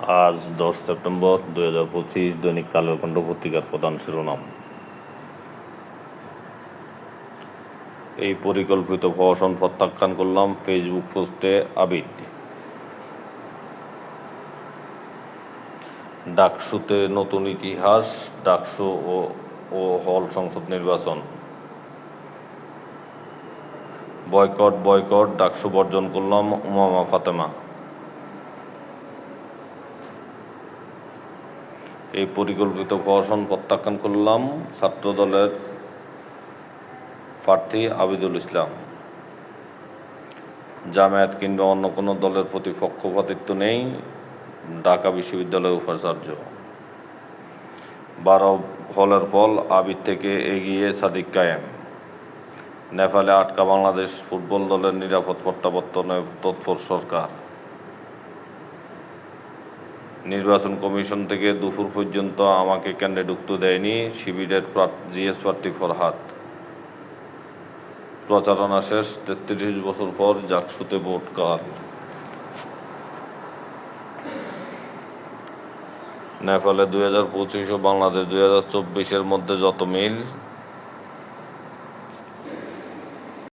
আজ দশ সেপ্টেম্বর দুই হাজার পঁচিশ দৈনিক কালের কণ্ঠ পত্রিকার প্রধান শিরোনাম। এই পরিকল্পিত প্রহসন প্রত্যাখ্যান করলাম ফেসবুক পোস্টে আবিদ। ডাকসুতে নতুন ইতিহাস, ডাকসু ও ও হল সংসদ নির্বাচন। বয়কট বয়কট, ডাকসু বর্জন করলাম উমামা ফাতেমা। এই পরিকল্পিত প্রহসন প্রত্যাখ্যান করলাম ছাত্রদলের প্রার্থী আবিদুল ইসলাম। জামায়াত কিংবা অন্য কোনো দলের প্রতি পক্ষপাতিত্ব নেই, ঢাকা বিশ্ববিদ্যালয়ের উপাচার্য। বারো ফলের ফল আবির থেকে এগিয়ে সাদিক কায়েম। নেপালে আটকা বাংলাদেশ ফুটবল দলের নিরাপদ প্রত্যাবর্তনে তৎপর সরকার। নির্বাচন কমিশন থেকে দুপুর পর্যন্ত আমাকে কেন্দ্রে ঢুকতে দেয়নি। শিবিরের জিএস প্রার্থী ফরহাদ। প্রচারণা শেষ, তেত্রিশ বছর পর জাকসুতে ভোট কাল নেপালে দুই হাজার পঁচিশ ও বাংলাদেশ দুই হাজার চব্বিশের মধ্যে যত মিল